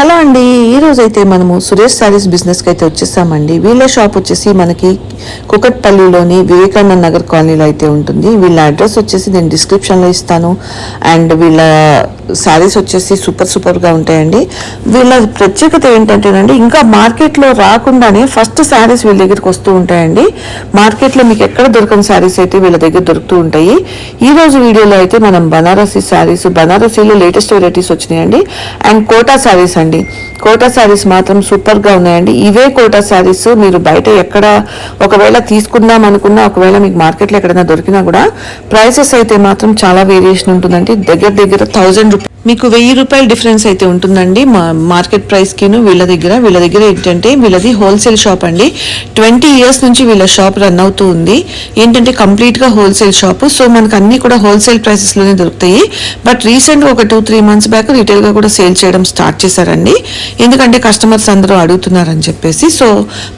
Hello అండి ఈ అయితే మనము సురేష్ శారీస్ బిజినెస్కి అయితే వచ్చేసామండి. వీళ్ళ షాప్ వచ్చేసి మనకి కుకట్పల్లిలోని వివేకానంద నగర్ కాలనీలో అయితే ఉంటుంది. వీళ్ళ అడ్రస్ వచ్చేసి నేను డిస్క్రిప్షన్లో ఇస్తాను. అండ్ వీళ్ళ శారీస్ వచ్చేసి సూపర్ సూపర్గా ఉంటాయండి. వీళ్ళ ప్రత్యేకత ఏంటంటేనండి ఇంకా మార్కెట్లో రాకుండానే ఫస్ట్ శారీస్ వీళ్ళ దగ్గరికి వస్తూ ఉంటాయండి. మార్కెట్లో మీకు ఎక్కడ దొరకని శారీస్ అయితే వీళ్ళ దగ్గర దొరుకుతూ ఉంటాయి. ఈ రోజు వీడియోలో అయితే మనం బనారసీ శారీస్ బనారసీలో లేటెస్ట్ వెరైటీస్ వచ్చినాయండి. అండ్ కోటా శారీస్ అండి. అండి కోటా శారీస్ మాత్రం సూపర్గా ఉన్నాయండి. ఇవే కోటా శారీస్ మీరు బయట ఎక్కడ ఒకవేళ తీసుకుందాం అనుకున్నా ఒకవేళ మీకు మార్కెట్లో ఎక్కడైనా దొరికినా కూడా ప్రైసెస్ అయితే మాత్రం చాలా వేరియేషన్ ఉంటుందండి. దగ్గర దగ్గర థౌజండ్ రూపీస్ మీకు వెయ్యి రూపాయల డిఫరెన్స్ అయితే ఉంటుందండి. మా మార్కెట్ ప్రైస్ కిను వీళ్ళ దగ్గర. వీళ్ళ దగ్గర ఏంటంటే వీళ్ళది హోల్సేల్ షాప్ అండి. ట్వంటీ ఇయర్స్ నుంచి వీళ్ళ షాప్ రన్ అవుతూ ఉంది. ఏంటంటే కంప్లీట్గా హోల్సేల్ షాప్. సో మనకు అన్ని కూడా హోల్సేల్ ప్రైసెస్లోనే దొరుకుతాయి. బట్ రీసెంట్గా ఒక టూ త్రీ మంత్స్ బ్యాక్ రిటైల్గా కూడా సేల్ చేయడం స్టార్ట్ చేశారండి. ఎందుకంటే కస్టమర్స్ అందరూ అడుగుతున్నారని చెప్పేసి. సో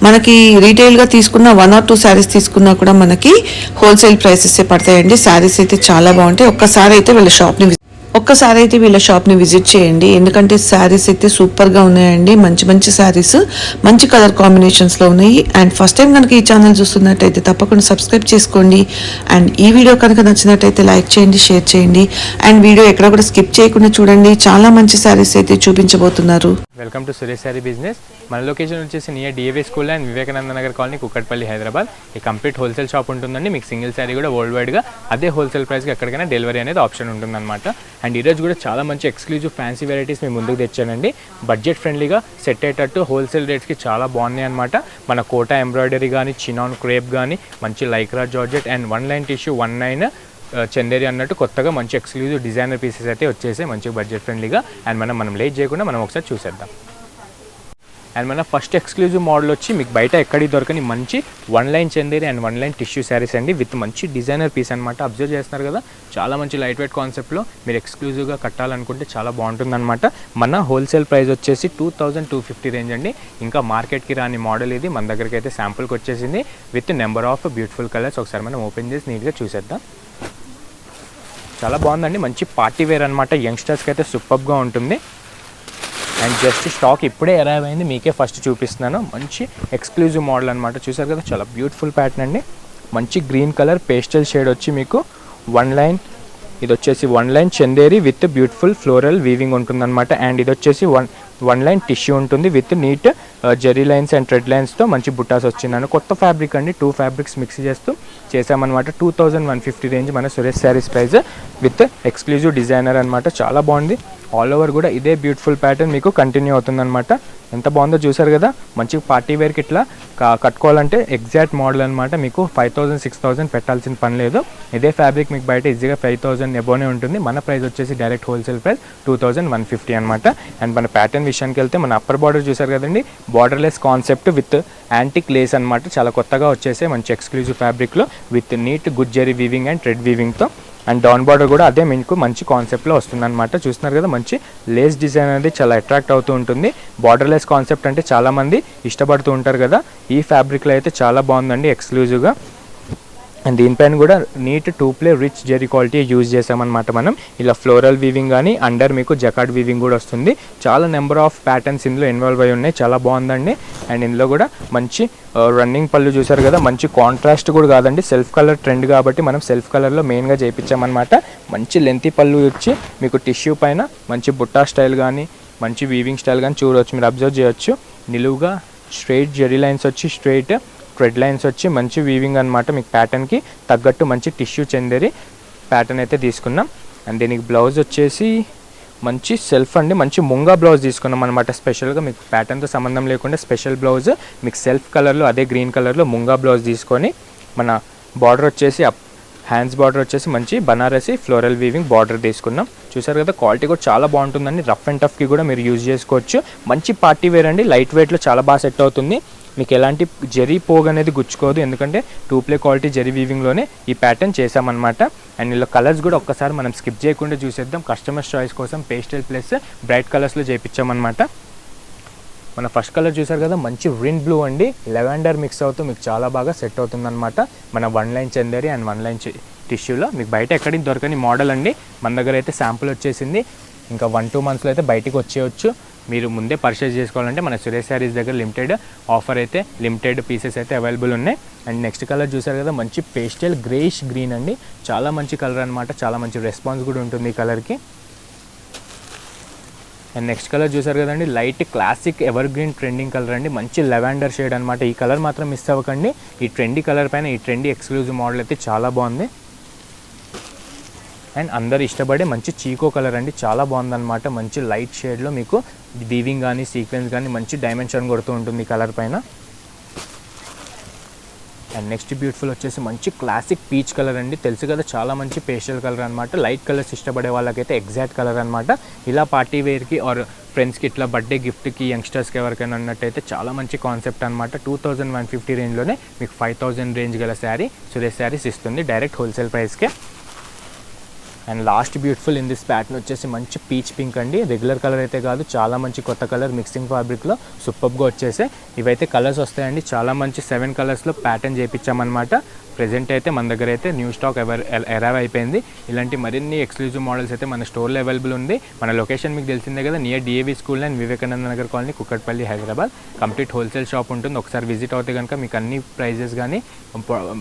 మనకి రీటైల్గా తీసుకున్న వన్ ఆర్ టూ శారీస్ తీసుకున్నా కూడా మనకి హోల్సేల్ ప్రైసెస్ పడతాయండి. శారీస్ అయితే చాలా బాగుంటాయి. ఒక్కసారి అయితే వీళ్ళ షాప్ని ఒక్కసారి అయితే వీళ్ళ షాప్ని విజిట్ చేయండి. ఎందుకంటే శారీస్ అయితే సూపర్గా ఉన్నాయండి. మంచి మంచి శారీస్ మంచి కలర్ కాంబినేషన్స్లో ఉన్నాయి. అండ్ ఫస్ట్ టైం కనుక ఈ ఛానల్ చూస్తున్నట్టయితే తప్పకుండా సబ్స్క్రైబ్ చేసుకోండి. అండ్ ఈ వీడియో కనుక నచ్చినట్టయితే లైక్ చేయండి షేర్ చేయండి. అండ్ వీడియో ఎక్కడ కూడా స్కిప్ చేయకుండా చూడండి. చాలా మంచి శారీస్ అయితే చూపించబోతున్నారు. Welcome to Suresh sari business మన లొకేషన్ వచ్చేసి near DAV school and Vivekananda Nagar colony Kukatpally Hyderabad ఈ కంప్లీట్ హోల్సేల్ షాప్ ఉంటుందండి. మీకు సింగిల్ శారీ కూడా వరల్డ్ వైడ్గా అదే హోల్సేల్ ప్రైస్కి ఎక్కడికైనా డెలివరీ అనేది ఆప్షన్ ఉంటుందన్నమాట. అండ్ ఈరోజు కూడా చాలా మంచి ఎక్స్క్లూజివ్ ఫ్యాన్సీ వెరైటీస్ మేము ముందుకు తెచ్చానండి. బడ్జెట్ ఫ్రెండ్లీగా సెట్ అయ్యేటట్టు హోల్సేల్ రేట్స్కి చాలా బాగున్నాయి అనమాట మన కోటా ఎంబ్రాయిడరీ కానీ చినాన్ క్రేప్ కానీ మంచి Lycra georgette and one line tissue one nine Chanderi అన్నట్టు కొత్తగా మంచి ఎక్స్క్లూజివ్ డిజైనర్ పీసెస్ అయితే వచ్చేసాయి. మంచి బడ్జెట్ ఫ్రెండ్లీగా అండ్ మనం మనం లేట్ చేయకుండా మనం ఒకసారి చూసేద్దాం. అండ్ మన ఫస్ట్ ఎక్స్క్లూజివ్ మోడల్ వచ్చి మీకు బయట ఎక్కడికి దొరకని మంచి one line Chanderi and one line tissue saris అండి. విత్ మంచి డిజైనర్ పీస్ అనమాట అబ్జర్వ్ చేస్తున్నారు కదా చాలా మంచి లైట్ వెయిట్ కాన్సెప్ట్లో మీరు ఎక్స్క్లూజివ్గా కట్టాలనుకుంటే చాలా బాగుంటుంది అనమాట మన హోల్సేల్ ప్రైస్ వచ్చేసి two thousand two fifty range అండి. ఇంకా మార్కెట్కి రాని మోడల్ ఇది. మన దగ్గరికి అయితే శాంపుల్కి వచ్చేసింది. With number of beautiful colours ఒకసారి మనం ఓపెన్ చేసి నీట్గా చూసేద్దాం. చాలా బాగుందండి. మంచి పార్టీ వేర్ అనమాట యంగ్స్టర్స్కి అయితే సూపర్గా ఉంటుంది. అండ్ జస్ట్ స్టాక్ ఇప్పుడే అరైవ్ అయింది. మీకే ఫస్ట్ చూపిస్తున్నాను. మంచి ఎక్స్క్లూజివ్ మోడల్ అనమాట చూసారు కదా చాలా బ్యూటిఫుల్ ప్యాటర్న్ అండి. మంచి గ్రీన్ కలర్ పేస్టల్ షేడ్ వచ్చి మీకు వన్ లైన్ ఇది వచ్చేసి one line Chanderi with beautiful floral weaving ఉంటుందన్నమాట అండ్ ఇది వచ్చేసి వన్ వన్ లైన్ టిష్యూ ఉంటుంది with neat zari lines and thread లైన్స్తో మంచి బుట్టాస్ వచ్చిందని కొత్త ఫ్యాబ్రిక్ అండి. టూ ఫ్యాబ్రిక్స్ మిక్స్ చేస్తూ చేసామన్నమాట two thousand one fifty range మన Suresh saris price. With exclusive designer అనమాట చాలా బాగుంది. ఆల్ ఓవర్ కూడా ఇదే బ్యూటిఫుల్ ప్యాటర్న్ మీకు కంటిన్యూ అవుతుందన్నమాట. ఎంత బాగుందో చూసారు కదా? మంచి పార్టీ వేర్కి ఇట్లా కట్టుకోవాలంటే ఎగ్జాక్ట్ మోడల్ అనమాట మీకు ఫైవ్ థౌసండ్ సిక్స్ థౌసండ్ పెట్టాల్సిన పని లేదు. ఇదే ఫ్యాబ్రిక్ మీకు బయట ఈజీగా ఫైవ్ థౌసండ్ ఎబోనే ఉంటుంది. మన ప్రైస్ వచ్చేసి direct wholesale price two thousand one fifty అనమాట అండ్ మన ప్యాటర్న్ విషయానికి వెళ్తే మన అప్పర్ బార్డర్ చూసారు కదండి? Borderless concept with antique lace అనమాట చాలా కొత్తగా వచ్చేసే మంచి ఎక్స్క్లూజివ్ ఫ్యాబ్రిక్లో with neat good zari weaving and thread వీవింగ్తో అండ్ డౌన్ బార్డర్ కూడా అదే మీకు మంచి కాన్సెప్ట్లో వస్తుందన్నమాట. చూస్తున్నారు కదా మంచి లేస్ డిజైన్ అనేది చాలా అట్రాక్ట్ అవుతూ ఉంటుంది. బార్డర్లెస్ కాన్సెప్ట్ అంటే చాలామంది ఇష్టపడుతూ ఉంటారు కదా. ఈ ఫ్యాబ్రిక్లో అయితే చాలా బాగుందండి ఎక్స్క్లూజివ్గా. అండ్ దీనిపైన కూడా neat two ply rich zari quality use చేసామన్నమాట మనం. ఇలా ఫ్లోరల్ వీవింగ్ కానీ అండర్ మీకు జకాడ్ వీవింగ్ కూడా వస్తుంది. చాలా నెంబర్ ఆఫ్ ప్యాటర్న్స్ ఇందులో ఇన్వాల్వ్ అయి ఉన్నాయి. చాలా బాగుందండి. అండ్ ఇందులో కూడా మంచి uh, రన్నింగ్ పళ్ళు చూసారు కదా మంచి కాంట్రాస్ట్ కూడా కాదండి. సెల్ఫ్ కలర్ ట్రెండ్ కాబట్టి మనం సెల్ఫ్ కలర్లో మెయిన్గా చేయించామన్నమాట మంచి లెంతి పళ్ళు వచ్చి మీకు టిష్యూ పైన మంచి బుట్టా స్టైల్ కానీ మంచి వీవింగ్ స్టైల్ కానీ చూడవచ్చు మీరు అబ్జర్వ్ చేయొచ్చు. నిలువుగా స్ట్రైట్ జెరీ లైన్స్ వచ్చి స్ట్రైట్ థ్రెడ్ లైన్స్ వచ్చి మంచి వీవింగ్ అనమాట మీకు ప్యాటర్న్కి తగ్గట్టు మంచి టిష్యూ చెందేరి ప్యాటర్న్ అయితే తీసుకున్నాం అండ్ దీనికి బ్లౌజ్ వచ్చేసి మంచి సెల్ఫ్ అండి. మంచి ముంగా బ్లౌజ్ తీసుకున్నాం అనమాట స్పెషల్గా మీకు ప్యాటర్న్తో సంబంధం లేకుండా స్పెషల్ బ్లౌజ్ మీకు సెల్ఫ్ కలర్లో అదే గ్రీన్ కలర్లో ముంగా బ్లౌజ్ తీసుకొని మన బార్డర్ వచ్చేసి అప్ హ్యాండ్స్ బార్డర్ వచ్చేసి మంచి బనారసి ఫ్లోరల్ వీవింగ్ బార్డర్ తీసుకున్నాం చూసారు కదా క్వాలిటీ కూడా చాలా బాగుంటుందండి. రఫ్ అండ్ టఫ్కి కూడా మీరు యూజ్ చేసుకోవచ్చు. మంచి పార్టీ వేర్ అండి. లైట్ వెయిట్లో చాలా బాగా సెట్ అవుతుంది. మీకు ఎలాంటి జరీ పోగ్ అనేది గుచ్చుకోదు. ఎందుకంటే టూ ప్లే క్వాలిటీ జరీ వీవింగ్లోనే ఈ ప్యాటర్న్ చేసామన్నమాట అండ్ ఇందులో కలర్స్ కూడా ఒక్కసారి మనం స్కిప్ చేయకుండా చూసేద్దాం. కస్టమర్స్ చాయిస్ కోసం పేస్టల్ ప్లస్ బ్రైట్ కలర్స్లో చేయించామన్నమాట మన ఫస్ట్ కలర్ చూసారు కదా మంచి విన్ బ్లూ అండి. లెవెండర్ మిక్స్ అవుతూ మీకు చాలా బాగా సెట్ అవుతుందన్నమాట. మన one line Chanderi and one line టిష్యూలో మీకు బయట ఎక్కడికి దొరకని మోడల్ అండి. మన దగ్గర అయితే శాంపుల్ వచ్చేసింది. ఇంకా వన్ టూ మంత్స్లో అయితే బయటికి వచ్చేయచ్చు. మీరు ముందే పర్చేస్ చేసుకోవాలంటే మన సురేష్ శారీస్ దగ్గర లిమిటెడ్ ఆఫర్ అయితే లిమిటెడ్ పీసెస్ అయితే అవైలబుల్ ఉన్నాయి. అండ్ నెక్స్ట్ కలర్ చూసారు కదా మంచి పేస్టల్ గ్రేష్ గ్రీన్ అండి. చాలా మంచి కలర్ అనమాట చాలా మంచి రెస్పాన్స్ కూడా ఉంటుంది ఈ కలర్కి అండ్ నెక్స్ట్ కలర్ చూసారు కదండి light classic evergreen trending colour అండి. మంచి లెవెండర్ షేడ్ అనమాట ఈ కలర్ మాత్రం మిస్ అవ్వకండి. ఈ ట్రెండీ కలర్ పైన ఈ ట్రెండీ ఎక్స్క్లూజివ్ మోడల్ అయితే చాలా బాగుంది. అండ్ అందరు ఇష్టపడే మంచి చీకో కలర్ అండి. చాలా బాగుందన్నమాట. మంచి లైట్ షేడ్లో మీకు వీవింగ్ కానీ సీక్వెన్స్ కానీ మంచి డైమెన్షన్ కొడుతూ ఉంటుంది కలర్ పైన. అండ్ నెక్స్ట్ బ్యూటిఫుల్ వచ్చేసి మంచి క్లాసిక్ పీచ్ కలర్ అండి. తెలుసు కదా చాలా మంచి పేస్టల్ కలర్ అనమాట లైట్ కలర్స్ ఇష్టపడే వాళ్ళకైతే ఎగ్జాక్ట్ కలర్ అనమాట ఇలా పార్టీ వేర్కి ఆర్ ఫ్రెండ్స్కి ఇట్లా బర్త్డే గిఫ్ట్కి యంగ్స్టర్స్కి ఎవరికైనా అన్నట్టయితే చాలా మంచి కాన్సెప్ట్ అనమాట టూ థౌజండ్ వన్ ఫిఫ్టీ రేంజ్లోనే మీకు ఫైవ్ థౌజండ్ రేంజ్ గల శారీ సురేష్ శారీస్ ఇస్తుంది. Direct wholesale ప్రైస్కే. And last beautiful in this pattern వచ్చేసి మంచి పీచ్ పింక్ అండి. రెగ్యులర్ కలర్ అయితే కాదు చాలా మంచి కొత్త కలర్ మిక్సింగ్ ఫ్యాబ్రిక్లో సూపర్గా వచ్చేసి ఇవైతే కలర్స్ వస్తాయండి. చాలా మంచి సెవెన్ కలర్స్లో ప్యాటర్న్ చేయించామన్నమాట ప్రెజెంట్ అయితే మన దగ్గర అయితే న్యూ స్టాక్ ఎవర్ అరైవ్ అయిపోయింది. ఇలాంటి మరిన్ని ఎక్స్క్లూజివ్ మోడల్స్ అయితే మన స్టోర్లో అవైలబుల్ ఉంది. మన లొకేషన్ మీకు తెలిసిందే కదా near DAV school and Vivekananda Nagar colony Kukatpally Hyderabad complete wholesale shop ఉంటుంది. ఒకసారి విజిట్ అవుతే కనుక మీకు అన్ని ప్రైజెస్ కానీ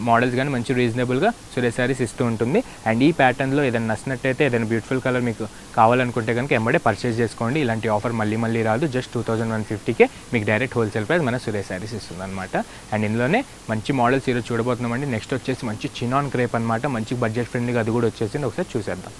మోడల్స్ కానీ మంచి రీజనబుల్గా సురే సారీస్ ఇస్తూ ఉంటుంది. అండ్ ఈ ప్యాటర్న్లో ఏదైనా నచ్చినట్టయితే ఏదైనా బ్యూటిఫుల్ కలర్ మీకు కావాలనుకుంటే కనుక ఎంబడే పర్చేస్ చేసుకోండి. ఇలాంటి ఆఫర్ మళ్ళీ మళ్ళీ రాదు. జస్ట్ టూ థౌసండ్ వన్ ఫిఫ్టీకే మీకు డైరెక్ట్ హోల్సేల్ ప్రైస్ మన సురేష్ శారీస్ ఇస్తుంది అనమాట అండ్ ఇందులోనే మంచి మోడల్స్ ఈరోజు చూడబోతున్నామండి. నెక్స్ట్ వచ్చేసి మంచి చినాన్ క్రేప్ అనమాట మంచి బడ్జెట్ ఫ్రెండ్లీగా అది కూడా వచ్చేసింది. ఒకసారి చూసేద్దాం.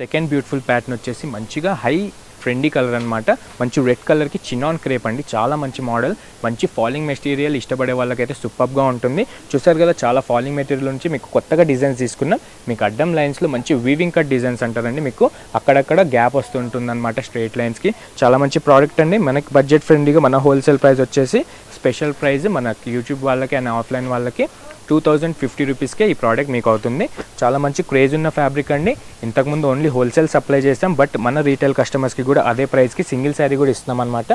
సెకండ్ బ్యూటిఫుల్ ప్యాటర్న్ వచ్చేసి మంచిగా హై ట్రెండీ కలర్ అనమాట మంచి రెడ్ కలర్కి చినాన్ క్రేప్ అండి. చాలా మంచి మోడల్. మంచి ఫాలింగ్ మెటీరియల్ ఇష్టపడే వాళ్ళకైతే సూపర్గా ఉంటుంది. చూసారు కదా చాలా ఫాలింగ్ మెటీరియల్ నుంచి మీకు కొత్తగా డిజైన్స్ తీసుకున్నాం. మీకు అడ్డం లైన్స్లో మంచి వీవింగ్ కట్ డిజైన్స్ అంటారండి మీకు. అక్కడక్కడ గ్యాప్ వస్తుంటుంది అనమాట స్ట్రైట్ లైన్స్కి చాలా మంచి ప్రోడక్ట్ అండి. మనకి బడ్జెట్ ఫ్రెండ్లీగా మన హోల్సేల్ ప్రైస్ వచ్చేసి స్పెషల్ ప్రైస్ మన యూట్యూబ్ వాళ్ళకి అండ్ ఆఫ్లైన్ వాళ్ళకి టూ థౌజండ్ ఫిఫ్టీ రూపీస్కే ఈ ప్రోడక్ట్ మీకు అవుతుంది చాలా మంచి క్రేజ్ ఉన్న ఫ్యాబ్రిక్ అండి. ఇంతకుముందు ఓన్లీ హోల్సేల్ సప్లై చేస్తాం బట్ మన రీటైల్ కస్టమర్స్కి కూడా అదే ప్రైస్కి సింగిల్ శారీ కూడా ఇస్తున్నాం అనమాట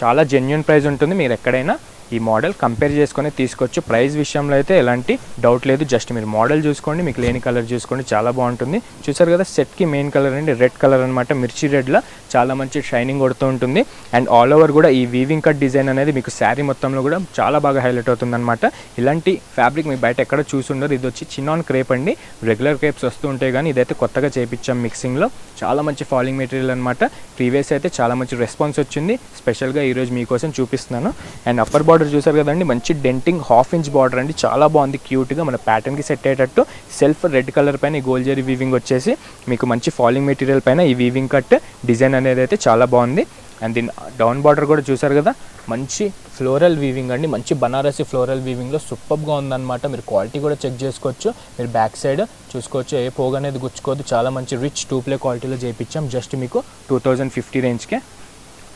చాలా జెన్యున్ ప్రైస్ ఉంటుంది మీరు ఎక్కడైనా ఈ మోడల్ కంపేర్ చేసుకొని తీసుకోవచ్చు. ప్రైస్ విషయంలో అయితే ఎలాంటి డౌట్ లేదు. జస్ట్ మీరు మోడల్ చూసుకోండి మీకు లేని కలర్ చూసుకోండి చాలా బాగుంటుంది. చూసారు కదా సెట్కి మెయిన్ కలర్ అండి రెడ్ కలర్ అనమాట మిర్చి రెడ్లో చాలా మంచి షైనింగ్ కొడుతూ ఉంటుంది. అండ్ ఆల్ ఓవర్ కూడా ఈ వీవింగ్ కట్ డిజైన్ అనేది మీకు శారీ మొత్తంలో కూడా చాలా బాగా హైలైట్ అవుతుంది అనమాట ఇలాంటి ఫ్యాబ్రిక్ మీ బయట ఎక్కడ చూసి ఇది వచ్చి చిన్నాన్ క్రేప్ అండి. రెగ్యులర్ క్రేప్స్ వస్తూ ఉంటాయి కానీ ఇదైతే కొత్తగా చేపించాం మిక్సింగ్లో చాలా మంచి ఫాలింగ్ మెటీరియల్ అనమాట ప్రీవియస్ అయితే చాలా మంచి రెస్పాన్స్ వచ్చింది. స్పెషల్గా ఈరోజు మీకోసం చూపిస్తున్నాను. అండ్ అప్పర్ బార్డర్ చూసారు కదండి మంచి డెంటింగ్ హాఫ్ ఇంచ్ బార్డర్ అండి. చాలా బాగుంది క్యూట్గా మన ప్యాటర్న్కి సెట్ అయ్యేటట్టు సెల్ఫ్ రెడ్ కలర్ పైన ఈ గోల్డ్ జరీ వీవింగ్ వచ్చేసి మీకు మంచి ఫాలింగ్ మెటీరియల్ పైన ఈ వీవింగ్ కట్ డిజైన్ అనేది అయితే చాలా బాగుంది. అండ్ దీని డౌన్ బార్డర్ కూడా చూసారు కదా మంచి ఫ్లోరల్ వీవింగ్ అండి. మంచి బనారసి ఫ్లోరల్ వీవింగ్లో సూపర్గా ఉందన్నమాట. మీరు క్వాలిటీ కూడా చెక్ చేసుకోవచ్చు. మీరు బ్యాక్ సైడ్ చూసుకోవచ్చు ఏ పోగనేది అనేది గుచ్చుకోవద్దు. చాలా మంచి రిచ్ టూ ప్లే క్వాలిటీలో చేయించాం జస్ట్ మీకు టూ థౌజండ్ ఫిఫ్టీ రేంజ్కే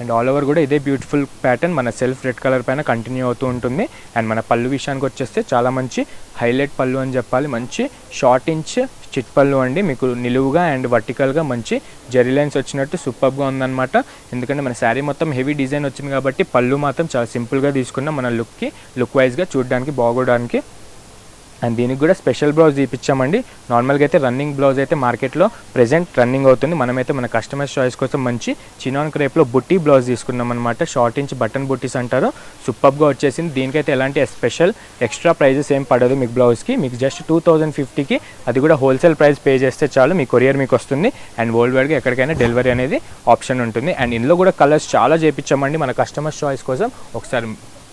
అండ్ ఆల్ ఓవర్ కూడా ఇదే బ్యూటిఫుల్ ప్యాటర్న్ మన సెల్ఫ్ రెడ్ కలర్ పైన కంటిన్యూ అవుతూ ఉంటుంది. అండ్ మన పళ్ళు విషయానికి వచ్చేస్తే చాలా మంచి హైలైట్ పళ్ళు అని చెప్పాలి. మంచి షార్ట్ ఇంచ్ చిట్ పళ్ళు అండి. మీకు నిలువుగా అండ్ వర్టికల్గా మంచి జరీ లైన్స్ వచ్చినట్టు సూపర్గా ఉందన్నమాట. ఎందుకంటే మన శారీ మొత్తం హెవీ డిజైన్ వచ్చింది కాబట్టి పళ్ళు మాత్రం చాలా సింపుల్గా తీసుకున్న. మన లుక్కి లుక్ వైజ్గా చూడడానికి బాగోడానికి అండ్ దీనికి కూడా స్పెషల్ బ్లౌజ్ తీపిచ్చామండి. నార్మల్గా అయితే రన్నింగ్ బ్లౌజ్ అయితే మార్కెట్లో ప్రెజెంట్ రన్నింగ్ అవుతుంది. మనమైతే మన కస్టమర్స్ చాయిస్ కోసం మంచి చినాన్ క్రేప్లో బుట్టి బ్లౌజ్ తీసుకున్నాం అనమాట షార్ట్ ఇంచ్ బటన్ బుట్టీస్ అంటారు. సూపర్గా వచ్చేసింది. దీనికైతే ఎలాంటి స్పెషల్ ఎక్స్ట్రా ప్రైజెస్ ఏం పడదు మీకు బ్లౌజ్కి. మీకు జస్ట్ టూ థౌజండ్ ఫిఫ్టీకి అది కూడా హోల్సేల్ ప్రైస్ పే చేస్తే చాలు. మీ కొరియర్ మీకు వస్తుంది. అండ్ వరల్డ్ వైడ్గా ఎక్కడికైనా డెలివరీ అనేది ఆప్షన్ ఉంటుంది. అండ్ ఇందులో కూడా కలర్స్ చాలా చేపించామండి మన కస్టమర్స్ చాయిస్ కోసం ఒకసారి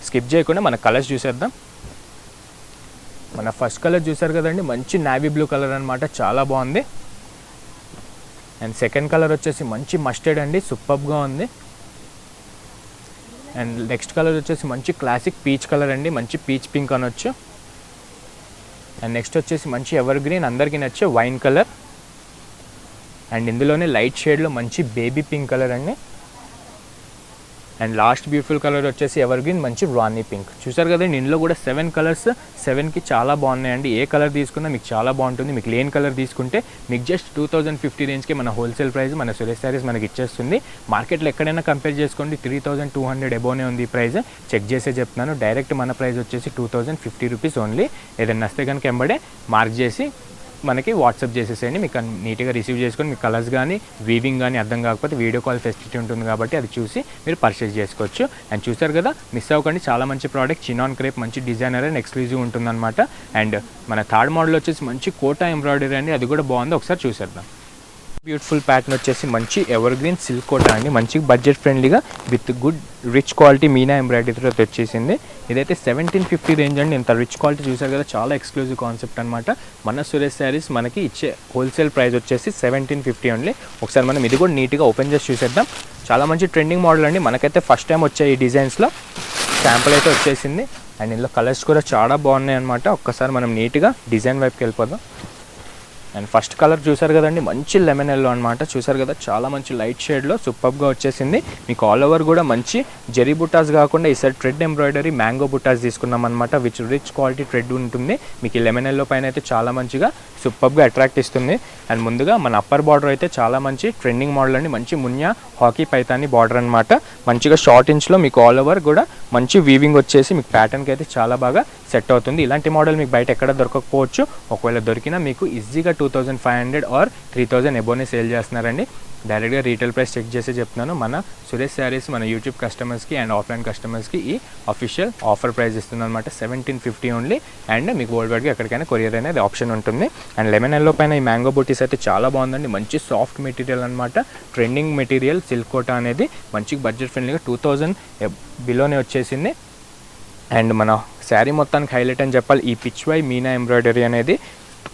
స్కిప్ చేయకుండా మన కలర్స్ చూసేద్దాం. మన ఫస్ట్ కలర్ చూసారు కదండి మంచి నావీ బ్లూ కలర్ అనమాట చాలా బాగుంది. అండ్ సెకండ్ కలర్ వచ్చేసి మంచి మస్టర్డ్ అండి సూపర్గా ఉంది. అండ్ నెక్స్ట్ కలర్ వచ్చేసి మంచి క్లాసిక్ పీచ్ కలర్ అండి మంచి పీచ్ పింక్ అనొచ్చు. అండ్ నెక్స్ట్ వచ్చేసి మంచి ఎవర్ గ్రీన్ అందరికీ నచ్చే వైన్ కలర్ అండ్ ఇందులోనే లైట్ షేడ్లో మంచి బేబీ పింక్ కలర్ అండి. అండ్ లాస్ట్ బ్యూటిఫుల్ కలర్ వచ్చేసి ఎవర్ గ్రీన్ మంచి రాణి పింక్ చూసారు కదండి ఇందులో కూడా సెవెన్ కలర్స్ సెవెన్కి చాలా బాగున్నాయండి. ఏ కలర్ తీసుకున్నా మీకు చాలా బాగుంటుంది. మీకు లేని కలర్ తీసుకుంటే మీకు జస్ట్ టూ థౌజండ్ ఫిఫ్టీ రేంజ్కి మన హోల్సేల్ ప్రైస్ మన సురేష్ శారీస్ మనకి ఇచ్చేస్తుంది. మార్కెట్లో ఎక్కడైనా కంపేర్ చేసుకోండి త్రీ థౌజండ్ టూ హండ్రెడ్ ఎబోనే ఉంది ప్రైస్ చెక్ చేసే చెప్తున్నాను. డైరెక్ట్ మన ప్రైస్ వచ్చేసి two thousand fifty rupees only ఏదైనా వస్తే కనుక ఎంబడే మార్క్ చేసి మనకి వాట్సాప్ చేసేసేయండి. మీకు నీట్గా రిసీవ్ చేసుకొని మీ కలర్స్ కానీ వీవింగ్ కానీ అర్థం కాకపోతే వీడియో కాల్ ఫెసిలిటీ ఉంటుంది కాబట్టి అది చూసి మీరు పర్చేస్ చేసుకోవచ్చు. అండ్ చూసారు కదా మిస్ అవ్వకండి. చాలా మంచి ప్రోడక్ట్ చినాన్ క్రేప్ మంచి డిజైనర్ అండ్ ఎక్స్క్లూజివ్ ఉంటుందన్నమాట. అండ్ మన థర్డ్ మోడల్ వచ్చేసి మంచి కోటా ఎంబ్రాయిడరీ అండి. అది కూడా బాగుంది. ఒకసారి చూసేద్దాం. బ్యూటిఫుల్ ప్యాటర్న్ వచ్చేసి మంచి ఎవర్ గ్రీన్ సిల్క్ కోట అండి. మంచి బడ్జెట్ ఫ్రెండ్లీగా with good rich quality meena ఎంబ్రాయిడరీతో వచ్చేసింది ఇదైతే సెవెంటీన్ ఫిఫ్టీ రేంజ్ అండి. ఇంత రిచ్ క్వాలిటీ చూసారు కదా చాలా ఎక్స్క్లూజివ్ కాన్సెప్ట్ అనమాట మన సురేష్ శారీస్ మనకి ఇచ్చే హోల్సేల్ ప్రైస్ వచ్చేసి సెవెంటీన్ ఫిఫ్టీ ఓన్లీ ఒకసారి మనం ఇది కూడా నీట్గా ఓపెన్ చేసి చూసేద్దాం. చాలా మంచి ట్రెండింగ్ మోడల్ అండి. మనకైతే ఫస్ట్ టైం వచ్చాయి ఈ డిజైన్స్లో శాంపుల్ అయితే వచ్చేసింది. అండ్ ఇందులో కలర్స్ కూడా చాలా బాగున్నాయి అనమాట ఒక్కసారి మనం నీట్గా డిజైన్ వైపుకి వెళ్ళిపోదాం. అండ్ ఫస్ట్ కలర్ చూసారు కదండి మంచి లెమన్ ఎల్లో అనమాట చూసారు కదా చాలా మంచి లైట్ షేడ్లో సూపర్గా వచ్చేసింది. మీకు ఆల్ ఓవర్ కూడా మంచి జెరీ బుటాస్ కాకుండా ఈసారి ట్రెడ్ ఎంబ్రాయిడరీ మ్యాంగో బుటాస్ తీసుకున్నాం అనమాట విచ్ రిచ్ క్వాలిటీ ట్రెడ్ ఉంటుంది. మీకు ఈ లెమన్ ఎల్లో పైన అయితే చాలా మంచిగా సూపర్గా అట్రాక్ట్ ఇస్తుంది అండ్ ముందుగా మన అప్పర్ బార్డర్ అయితే చాలా మంచి ట్రెండింగ్ మోడల్ అండి మంచి మున్యా హాకీ పైతాని బార్డర్ అనమాట మంచిగా షార్ట్ ఇంచ్లో మీకు ఆల్ ఓవర్ కూడా మంచి వీవింగ్ వచ్చేసి మీకు ప్యాటర్న్కి అయితే చాలా బాగా సెట్ అవుతుంది. ఇలాంటి మోడల్ మీకు బయట ఎక్కడ దొరకకపోవచ్చు. ఒకవేళ దొరికినా మీకు ఈజీగా two thousand five hundred or three thousand ఎబోనే sale చేస్తున్నారండి. డైరెక్ట్గా రీటైల్ ప్రైస్ చెక్ చేసి చెప్తున్నాను. మన సురేష్ శారీస్ మన యూట్యూబ్ కస్టమర్స్కి అండ్ ఆఫ్లైన్ కస్టమర్స్కి ఈ అఫీషియల్ ఆఫర్ ప్రైస్ ఇస్తుంది అనమాట సెవెంటీన్ ఫిఫ్టీ ఓన్లీ అండ్ మీకు వరల్డ్ వైడ్గా ఎక్కడికైనా కొరియర్ అనేది ఆప్షన్ ఉంటుంది. అండ్ లెమన్ ఎల్లో పైన ఈ మ్యాంగో బూటీస్ అయితే చాలా బాగుందండి. మంచి సాఫ్ట్ మెటీరియల్ అనమాట ట్రెండింగ్ మెటీరియల్ సిల్క్ కోటా అనేది మంచి బడ్జెట్ ఫ్రెండ్లీగా టూ థౌజండ్ బిలోనే వచ్చేసింది. అండ్ మన శారీ మొత్తానికి హైలైట్ అని చెప్పాలి. ఈ పిచ్ వై మీనా ఎంబ్రాయిడరీ అనేది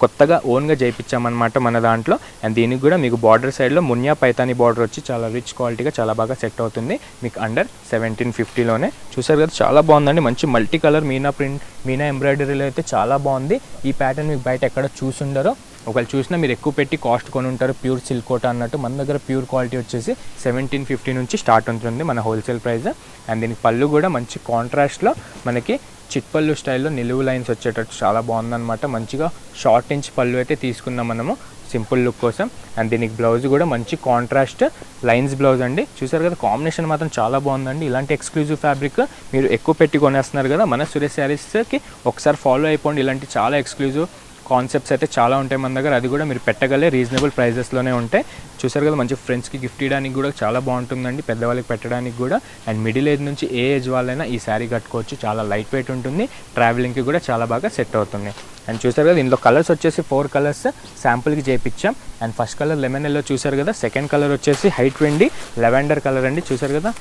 కొత్తగా ఓన్గా చేయించామన్నమాట మన దాంట్లో. అండ్ దీనికి కూడా మీకు బార్డర్ సైడ్లో మున్యా పైతాని బార్డర్ వచ్చి చాలా రిచ్ క్వాలిటీగా చాలా బాగా సెట్ అవుతుంది. మీకు అండర్ సెవెంటీన్ ఫిఫ్టీలోనే. చూసారు కదా చాలా బాగుందండి. మంచి multi colour meena print meena ఎంబ్రాయిడరీలో అయితే చాలా బాగుంది. ఈ ప్యాటర్న్ మీకు బయట ఎక్కడ చూసుండరో ఒకవేళ చూసినా మీరు ఎక్కువ పెట్టి కాస్ట్ కొని ఉంటారు ప్యూర్ సిల్క్ కోట అన్నట్టు. మన దగ్గర ప్యూర్ క్వాలిటీ వచ్చేసి సెవెంటీన్ ఫిఫ్టీ నుంచి స్టార్ట్ ఉంటుంది మన హోల్సేల్ ప్రైస్. అండ్ దీనికి పళ్ళు కూడా మంచి కాంట్రాస్ట్లో మనకి చిట్పల్లు స్టైల్లో నిలువు లైన్స్ వచ్చేటట్టు చాలా బాగుందన్నమాట. మంచిగా షార్ట్ ఇంచ్ పళ్ళు అయితే తీసుకున్నాం మనము సింపుల్ లుక్ కోసం. అండ్ దీనికి బ్లౌజ్ కూడా మంచి కాంట్రాస్ట్ లైన్స్ బ్లౌజ్ అండి. చూసారు కదా కాంబినేషన్ మాత్రం చాలా బాగుందండి. ఇలాంటి ఎక్స్క్లూజివ్ ఫ్యాబ్రిక్ మీరు ఎక్కువ పెట్టి కొనేస్తున్నారు కదా మన సురేష్ శారీస్కి ఒకసారి ఫాలో అయిపోండి. ఇలాంటి చాలా ఎక్స్క్లూజివ్ కాన్సెప్ట్స్ అయితే చాలా ఉంటాయి మన దగ్గర. అది కూడా మీరు పెట్టగలే రీజనబుల్ ప్రైజెస్లోనే ఉంటాయి చూసారు కదా మంచి ఫ్రెండ్స్కి గిఫ్ట్ ఇవ్వడానికి కూడా చాలా బాగుంటుందండి పెద్దవాళ్ళకి పెట్టడానికి కూడా. అండ్ మిడిల్ ఏజ్ నుంచి ఏ ఏజ్ వాళ్ళైనా ఈ శారీ కట్టుకోవచ్చు. చాలా లైట్ వెయిట్ ఉంటుంది. ట్రావెలింగ్కి కూడా చాలా బాగా సెట్ అవుతుంది. అండ్ చూసారు కదా ఇందులో కలర్స్ వచ్చేసి ఫోర్ కలర్స్ శాంపుల్కి చేయించాం and first colour lemon yellow చూసారు కదా సెకండ్ కలర్ వచ్చేసి హైట్ వెండి లెవెండర్ కలర్ అండి. చూసారు కదా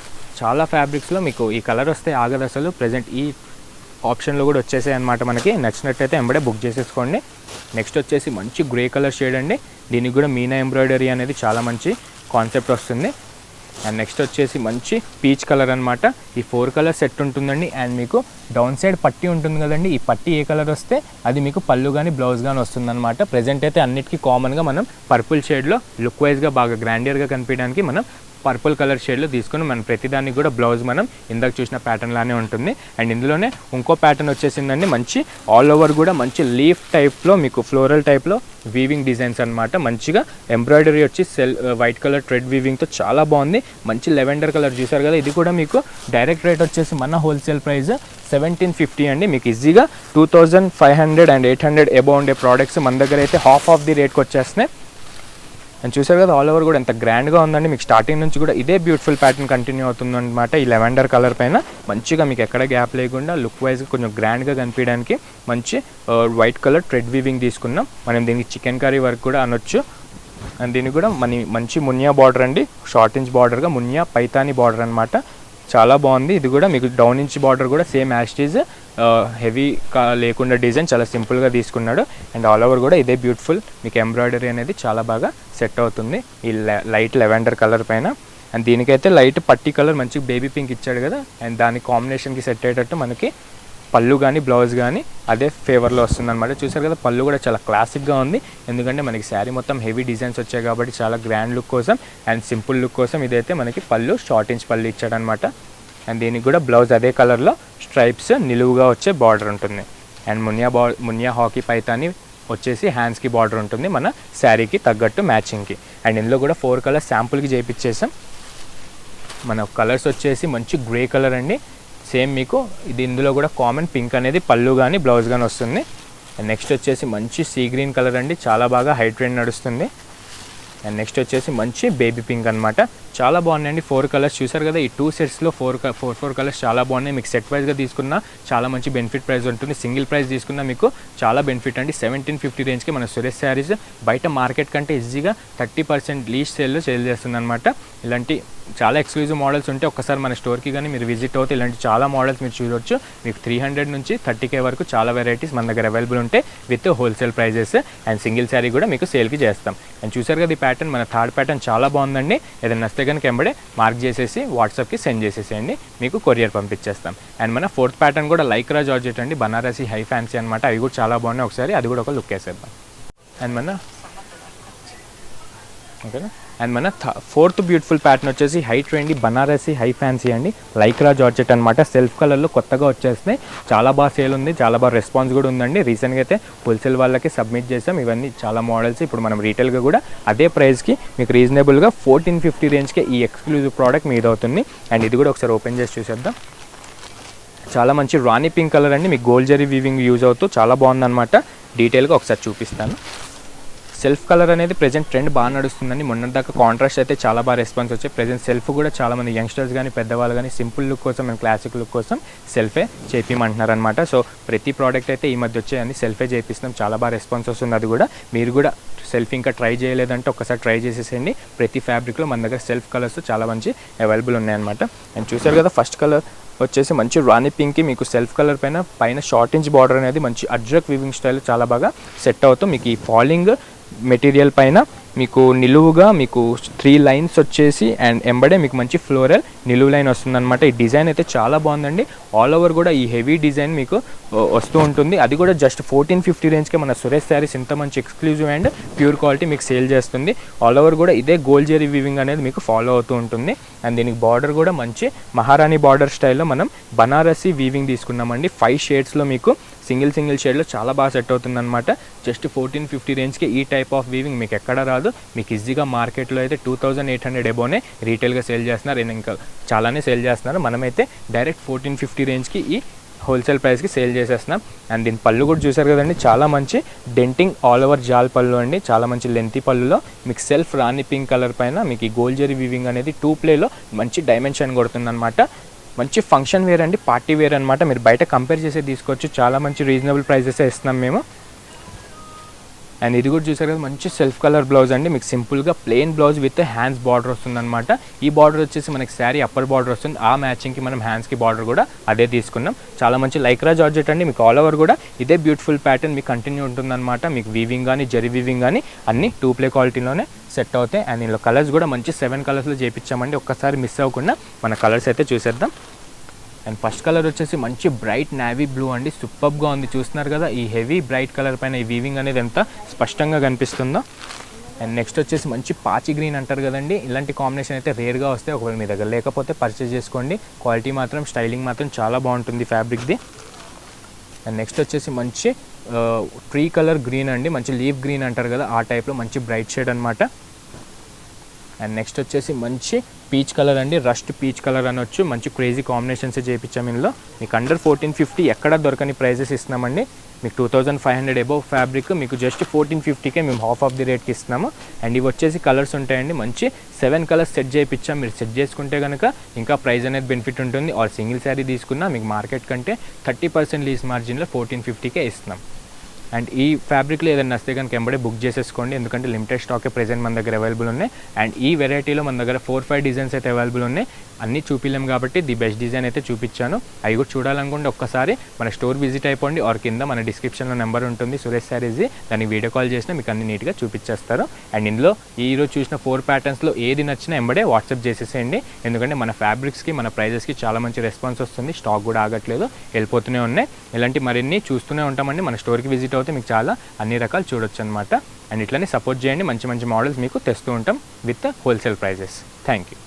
చాలా ఫ్యాబ్రిక్స్లో మీకు ఈ కలర్ వస్తే ఆగదు అసలు. ప్రజెంట్ ఈ ఆప్షన్లో కూడా వచ్చేసాయి అనమాట మనకి. నచ్చినట్టయితే ఎంబడే బుక్ చేసేసుకోండి. నెక్స్ట్ వచ్చేసి మంచి గ్రే కలర్ షేడ్ అండి. దీనికి కూడా మీనా ఎంబ్రాయిడరీ అనేది చాలా మంచి కాన్సెప్ట్ వస్తుంది. అండ్ నెక్స్ట్ వచ్చేసి మంచి పీచ్ కలర్ అనమాట ఈ ఫోర్ కలర్ సెట్ ఉంటుందండి. అండ్ మీకు డౌన్ సైడ్ పట్టి ఉంటుంది కదండి. ఈ పట్టి ఏ కలర్ వస్తే అది మీకు పళ్ళు కానీ బ్లౌజ్ కానీ వస్తుందన్నమాట. ప్రజెంట్ అయితే అన్నిటికీ కామన్గా మనం పర్పుల్ షేడ్లో లుక్ వైజ్గా బాగా గ్రాండియర్గా కనిపించడానికి మనం పర్పుల్ కలర్ షేడ్లో తీసుకుని మనం ప్రతిదానికి కూడా బ్లౌజ్ మనం ఇందాక చూసిన ప్యాటర్న్ లానే ఉంటుంది. అండ్ ఇందులోనే ఇంకో ప్యాటర్న్ వచ్చేసిందండి మంచి ఆల్ ఓవర్ కూడా మంచి లీఫ్ టైప్లో మీకు ఫ్లోరల్ టైప్లో వీవింగ్ డిజైన్స్ అన్నమాట. మంచిగా ఎంబ్రాయిడరీ వచ్చి సెల్ వైట్ కలర్ ట్రెడ్ వీవింగ్తో చాలా బాగుంది. మంచి లెవెండర్ కలర్ చూసారు కదా ఇది కూడా మీకు డైరెక్ట్ రేట్ వచ్చేసి మన హోల్సేల్ ప్రైస్ సెవెంటీన్ ఫిఫ్టీ అండి. మీకు ఈజీగా two thousand five hundred and eight hundred above ఉండే ప్రోడక్ట్స్ మన దగ్గర అయితే హాఫ్ ఆఫ్ ది రేట్కి వచ్చేస్తున్నాయి. అండ్ చూసారు కదా ఆల్ ఓవర్ కూడా ఎంత గ్రాండ్గా ఉందండి. మీకు స్టార్టింగ్ నుంచి కూడా ఇదే బ్యూటిఫుల్ ప్యాటర్న్ కంటిన్యూ అవుతుంది అనమాట ఈ లెవెండర్ కలర్ పైన మంచిగా మీకు ఎక్కడ గ్యాప్ లేకుండా లుక్ వైజ్గా కొంచెం గ్రాండ్గా కనిపించడానికి మంచి వైట్ కలర్ ట్రెడ్ వీవింగ్ తీసుకున్నాం. మనం దీనికి చికెన్ కర్రీ వర్క్ కూడా అనొచ్చు. అండ్ దీనికి కూడా మన మంచి మున్యా బార్డర్ అండి. షార్ట్ ఇంచ్ బార్డర్గా మున్యా పైతాని బార్డర్ అనమాట చాలా బాగుంది. ఇది కూడా మీకు డౌన్ ఇంచ్ బార్డర్ కూడా సేమ్ యాస్టీజ్ హెవీ లేకుండా డిజైన్ చాలా సింపుల్గా తీసుకున్నాడు. అండ్ ఆల్ ఓవర్ కూడా ఇదే బ్యూటిఫుల్. మీకు ఎంబ్రాయిడరీ అనేది చాలా బాగా సెట్ అవుతుంది. ఈ లైట్ లెవెండర్ కలర్ పైన. అండ్ దీనికైతే లైట్ పట్టి కలర్ మంచి బేబీ పింక్ ఇచ్చాడు కదా. అండ్ దాని కాంబినేషన్కి సెట్ అయ్యేటట్టు మనకి పళ్ళు కానీ బ్లౌజ్ కానీ అదే ఫేవర్లో వస్తుంది అనమాట చూసారు కదా పళ్ళు కూడా చాలా క్లాసిక్గా ఉంది. ఎందుకంటే మనకి శారీ మొత్తం హెవీ డిజైన్స్ వచ్చాయి కాబట్టి చాలా గ్రాండ్ లుక్ కోసం అండ్ సింపుల్ లుక్ కోసం ఇదైతే మనకి పళ్ళు షార్ట్ ఇంచ్ పళ్ళు ఇచ్చాడనమాట అండ్ దీనికి కూడా బ్లౌజ్ అదే కలర్లో స్ట్రైప్స్ నిలువుగా వచ్చే బార్డర్ ఉంటుంది. అండ్ మునియా బా మునియా హాకీ పైతాని వచ్చేసి హ్యాండ్స్కి బార్డర్ ఉంటుంది మన శారీకి తగ్గట్టు మ్యాచింగ్కి అండ్ ఇందులో కూడా ఫోర్ కలర్స్ శాంపుల్కి చేయించేసాం మన కలర్స్ వచ్చేసి మంచి గ్రే కలర్ అండి. సేమ్ మీకు. ఇది ఇందులో కూడా కామన్ పింక్ అనేది పళ్ళు కానీ బ్లౌజ్ కానీ వస్తుంది. అండ్ నెక్స్ట్ వచ్చేసి మంచి సీ గ్రీన్ కలర్ అండి. చాలా బాగా హై ట్రెండ్ నడుస్తుంది. అండ్ నెక్స్ట్ వచ్చేసి మంచి బేబీ పింక్ అనమాట చాలా బాగున్నాయండి. ఫోర్ కలర్స్ చూసారు కదా ఈ టూ సెట్స్లో ఫోర్ ఫోర్ ఫోర్ కలర్స్ చాలా బాగున్నాయి. మీకు సెట్ వైజ్గా తీసుకున్నా చాలా మంచి బెనిఫిట్ ప్రైస్ ఉంటుంది. సింగిల్ ప్రైస్ తీసుకున్నా మీకు చాలా బెనిఫిట్ అండి. సెవెంటీన్ ఫిఫ్టీ రేంజ్కి మన సురేష్ శారీస్ బయట మార్కెట్ కంటే ఈజీగా థర్టీ పర్సెంట్ లీస్ట్ సేల్లో సేల్ చేస్తుంది అనమాట ఇలాంటి చాలా ఎక్స్క్లూజివ్ మోడల్స్ ఉంటే ఒక్కసారి మన స్టోర్కి కానీ మీరు విజిట్ అవుతే ఇలాంటి చాలా మోడల్స్ మీరు చూడొచ్చు. మీకు త్రీ హండ్రెడ్ నుంచి థర్టీ కే వరకు చాలా వెరైటీస్ మన దగ్గర అవైలబుల్ ఉంటాయి with wholesale prices and single sari కూడా మీకు సేల్కి చేస్తాం. అండ్ చూసారు కదా ఈ ప్యాటర్న్ మన థర్డ్ ప్యాటర్న్ చాలా బాగుందండి. ఏదైనా నస్తే కనుక ఎంబడే మార్క్ చేసేసి వాట్సాప్కి సెండ్ చేసేసేయండి. మీకు కొరియర్ పంపించేస్తాం. అండ్ మన ఫోర్త్ ప్యాటర్న్ కూడా లైక్రా జార్జెట్ అండి. బనారసి హై ఫ్యాన్సీ అనమాట అవి కూడా చాలా బాగున్నాయి ఒకసారి. అది కూడా ఒక లుక్ వేసేద్దాం. అండ్ మన ఓకేనా? అండ్ మన ఫోర్త్ బ్యూటిఫుల్ ప్యాటర్న్ వచ్చేసి high trendy Banarasi high fancy అండి. లైక్రా జార్జెట్ అనమాట సెల్ఫ్ కలర్లో కొత్తగా వచ్చేస్తున్నాయి చాలా బాగా సేల్ ఉంది. చాలా బాగా రెస్పాన్స్ కూడా ఉందండి. రీసెంట్గా అయితే హోల్సేల్ వాళ్ళకి సబ్మిట్ చేసాం. ఇవన్నీ చాలా మోడల్స్. ఇప్పుడు మనం రీటైల్గా కూడా అదే ప్రైస్కి మీకు రీజనబుల్గా ఫోర్టీన్ ఫిఫ్టీ రేంజ్కి ఈ ఎక్స్క్లూజివ్ ప్రోడక్ట్ మీద అవుతుంది. అండ్ ఇది కూడా ఒకసారి ఓపెన్ చేసి చూసేద్దాం. చాలా మంచి రాణి పింక్ కలర్ అండి. మీకు గోల్డ్ జరీ వీవింగ్ యూజ్ అవుతూ చాలా బాగుందన్నమాట. డీటెయిల్గా ఒకసారి చూపిస్తాను. సెల్ఫ్ కలర్ అనేది ప్రెజెంట్ ట్రెండ్ బాగా నడుస్తుందండి. మొన్నటిదాకా కాంట్రాస్ట్ అయితే చాలా బాగా రెస్పాన్స్ వచ్చాయి. ప్రజెంట్ సెల్ఫ్ కూడా చాలా మంది యంగ్స్టర్స్ కానీ పెద్దవాళ్ళు కానీ సింపుల్ లుక్ కోసం అండ్ క్లాసిక్ లుక్ కోసం సెల్ఫే చేపిమంటున్నారు అనమాట సో ప్రతి ప్రోడక్ట్ అయితే ఈ మధ్య వచ్చాయని సెల్ఫే చేపిస్తున్నాం. చాలా బాగా రెస్పాన్స్ వస్తుంది అది కూడా. మీరు కూడా సెల్ఫ్ ఇంకా ట్రై చేయలేదంటే ఒకసారి ట్రై చేసేసేయండి. ప్రతి ఫ్యాబ్రిక్లో మన దగ్గర సెల్ఫ్ కలర్స్ చాలా మంచి అవైలబుల్ ఉన్నాయన్నమాట. అండ్ చూసారు కదా ఫస్ట్ కలర్ వచ్చేసి మంచి రాణి పింక్కి మీకు సెల్ఫ్ కలర్ పైన పైన షార్ట్ ఇంచ్ బార్డర్ అనేది మంచి అడ్రక్ వివింగ్ స్టైల్ చాలా బాగా సెట్ అవుతూ మీకు ఈ ఫాలింగ్ మెటీరియల్ పైన మీకు నిలువుగా మీకు త్రీ లైన్స్ వచ్చేసి అండ్ ఎంబడే మీకు మంచి ఫ్లోరల్ నిలువు లైన్ వస్తుందన్నమాట. ఈ డిజైన్ అయితే చాలా బాగుందండి. ఆల్ ఓవర్ కూడా ఈ హెవీ డిజైన్ మీకు వస్తూ ఉంటుంది. అది కూడా జస్ట్ ఫోర్టీన్ ఫిఫ్టీ రేంజ్కే మన సురేష్ శారీస్ ఇంత మంచి ఎక్స్క్లూజివ్ అండ్ ప్యూర్ క్వాలిటీ మీకు సేల్ చేస్తుంది. ఆల్ ఓవర్ కూడా ఇదే గోల్డ్ జెరీ వీవింగ్ అనేది మీకు ఫాలో అవుతూ ఉంటుంది. అండ్ దీనికి బార్డర్ కూడా మంచి మహారాణి బార్డర్ స్టైల్లో మనం బనారసి వీవింగ్ తీసుకున్నామండి. ఫైవ్ షేడ్స్లో మీకు సింగిల్ సింగిల్ షేడ్లో చాలా బాగా సెట్ అవుతుందన్నమాట. జస్ట్ ఫోర్టీన్ ఫిఫ్టీ రేంజ్కి ఈ టైప్ ఆఫ్ వీవింగ్ మీకు ఎక్కడ రాదు. మీకు ఈజీగా మార్కెట్లో అయితే టూ థౌజండ్ ఎయిట్ హండ్రెడ్ ఎబోనే రీటైల్గా సేల్ చేస్తున్నారు. and ఇంకా చాలానే సేల్ చేస్తున్నారు. మనమైతే డైరెక్ట్ ఫోర్టీన్ ఫిఫ్టీ రేంజ్కి ఈ హోల్సేల్ ప్రైస్కి సేల్ చేసేస్తున్నాం. అండ్ దీని పళ్ళు కూడా చూసారు కదండి చాలా మంచి డెంటింగ్ ఆల్ ఓవర్ జాల్ పళ్ళు అండి. చాలా మంచి లెంతీ పళ్ళులో మీకు సెల్ఫ్ రాణి పింక్ కలర్ పైన మీకు ఈ గోల్డ్ వీవింగ్ అనేది టూ ప్లేలో మంచి డైమెన్షన్ కొడుతుందన్నమాట. మంచి ఫంక్షన్ వేర్ అండి పార్టీ వేర్ అనమాట మీరు బయట కంపేర్ చేసే తీసుకోవచ్చు. చాలా మంచి రీజనబుల్ ప్రైజెస్ ఇస్తున్నాం మేము. అండ్ ఇది కూడా చూసారు కదా మంచి సెల్ఫ్ కలర్ బ్లౌజ్ అండి. మీకు సింపుల్గా plain blouse with hands border వస్తుందన్నమాట. ఈ బార్డర్ వచ్చేసి మనకి శారీ అప్పర్ బార్డర్ వస్తుంది. ఆ మ్యాచింగ్కి మనం హ్యాండ్స్కి బార్డర్ కూడా అదే తీసుకున్నాం. చాలా మంచి లైక్రా జార్జెట్ అండి. మీకు ఆల్ ఓవర్ కూడా ఇదే బ్యూటిఫుల్ ప్యాటర్న్ మీకు కంటిన్యూ ఉంటుందన్నమాట. మీకు వీవింగ్ కానీ జరీ వీవింగ్ కానీ అన్ని టూ ప్లే క్వాలిటీలోనే సెట్ అవుతాయి. అండ్ ఇందులో కలర్స్ కూడా మంచి సెవెన్ కలర్స్లో చేపించామండి ఒక్కసారి మిస్ అవ్వకుండా మన కలర్స్ అయితే చూసేద్దాం. అండ్ ఫస్ట్ కలర్ వచ్చేసి మంచి బ్రైట్ నావీ బ్లూ అండి. సూపర్గా ఉంది. చూస్తున్నారు కదా ఈ హెవీ బ్రైట్ కలర్ పైన ఈ వీవింగ్ అనేది ఎంత స్పష్టంగా కనిపిస్తుందో. అండ్ నెక్స్ట్ వచ్చేసి మంచి పాచి గ్రీన్ అంటారు కదండి. ఇలాంటి కాంబినేషన్ అయితే రేర్గా వస్తే ఒకవేళ మీ దగ్గర లేకపోతే పర్చేస్ చేసుకోండి. క్వాలిటీ మాత్రం స్టైలింగ్ మాత్రం చాలా బాగుంటుంది ఫ్యాబ్రిక్ది అండ్ నెక్స్ట్ వచ్చేసి మంచి ట్రీ కలర్ గ్రీన్ అండి. మంచి లీఫ్ గ్రీన్ అంటారు కదా ఆ టైప్లో మంచి బ్రైట్ షేడ్ అనమాట అండ్ నెక్స్ట్ వచ్చేసి మంచి పీచ్ కలర్ అండి రస్ట్ పీచ్ కలర్ అనొచ్చు మంచి క్రేజీ కాంబినేషన్స్ చేయించాం ఇందులో. మీకు అండర్ ఫోర్టీన్ ఫిఫ్టీ ఎక్కడ దొరకని ప్రైజెస్ ఇస్తున్నామండి. మీకు two thousand five hundred above fabric మీకు జస్ట్ ఫోర్టీన్ ఫిఫ్టీకే మేము హాఫ్ ఆఫ్ ది రేట్కి ఇస్తున్నాము. అండ్ ఇవి వచ్చేసి కలర్స్ ఉంటాయండి మంచి సెవెన్ కలర్స్ సెట్ చేయించాం మీరు సెట్ చేసుకుంటే కనుక ఇంకా ప్రైస్ అనేది బెనిఫిట్ ఉంటుంది. ఆర్ సింగిల్ శారీ తీసుకున్నా మీకు మార్కెట్ కంటే థర్టీ పర్సెంట్ లీజ్ మార్జిన్లో ఫోర్టీన్ ఫిఫ్టీకే ఇస్తున్నాం. అండ్ ఈ ఫ్యాబ్రిక్లో ఏదైనా నస్తే కనుక ఎంబడే బుక్ చేసేసుకోండి. ఎందుకంటే లిమిటెడ్ స్టాకే ప్రెజెంట్ మన దగ్గర అవైలబుల్ ఉన్నాయి. అండ్ ఈ వెరైటీలో మన దగ్గర ఫోర్ ఫైవ్ డిజైన్స్ అయితే అవైలబుల్ ఉన్నాయి. అన్నీ చూపిలేం కాబట్టి ది బెస్ట్ డిజైన్ అయితే చూపించాను. అవి కూడా చూడాలనుకుంటే ఒక్కసారి మన స్టోర్ విజిట్ అయిపోండి. ఆర్ కింద మన డిస్క్రిప్షన్లో నెంబర్ ఉంటుంది. సురేష్ సారీజీ దానికి వీడియో కాల్ చేసినా మీకు అన్ని నీట్గా చూపించేస్తారు. అండ్ ఇందులో ఈ రోజు చూసిన ఫోర్ ప్యాటర్న్స్లో ఏది నచ్చినా ఎంబడే వాట్సాప్ చేసేసేయండి. ఎందుకంటే మన ఫ్యాబ్రిక్స్కి మన ప్రైజెస్కి చాలా మంచి రెస్పాన్స్ వస్తుంది. స్టాక్ కూడా ఆగట్లేదు. వెళ్ళిపోతూనే ఉన్నాయి. ఇలాంటి మరిన్ని చూస్తూనే ఉంటామండి. మన స్టోర్కి విజిట్ అవుతే మీకు చాలా అన్ని రకాలు చూడొచ్చు అనమాట అండ్ ఇట్లనే సపోర్ట్ చేయండి. మంచి మంచి మోడల్స్ మీకు తెస్తూ ఉంటాం with wholesale prices thank you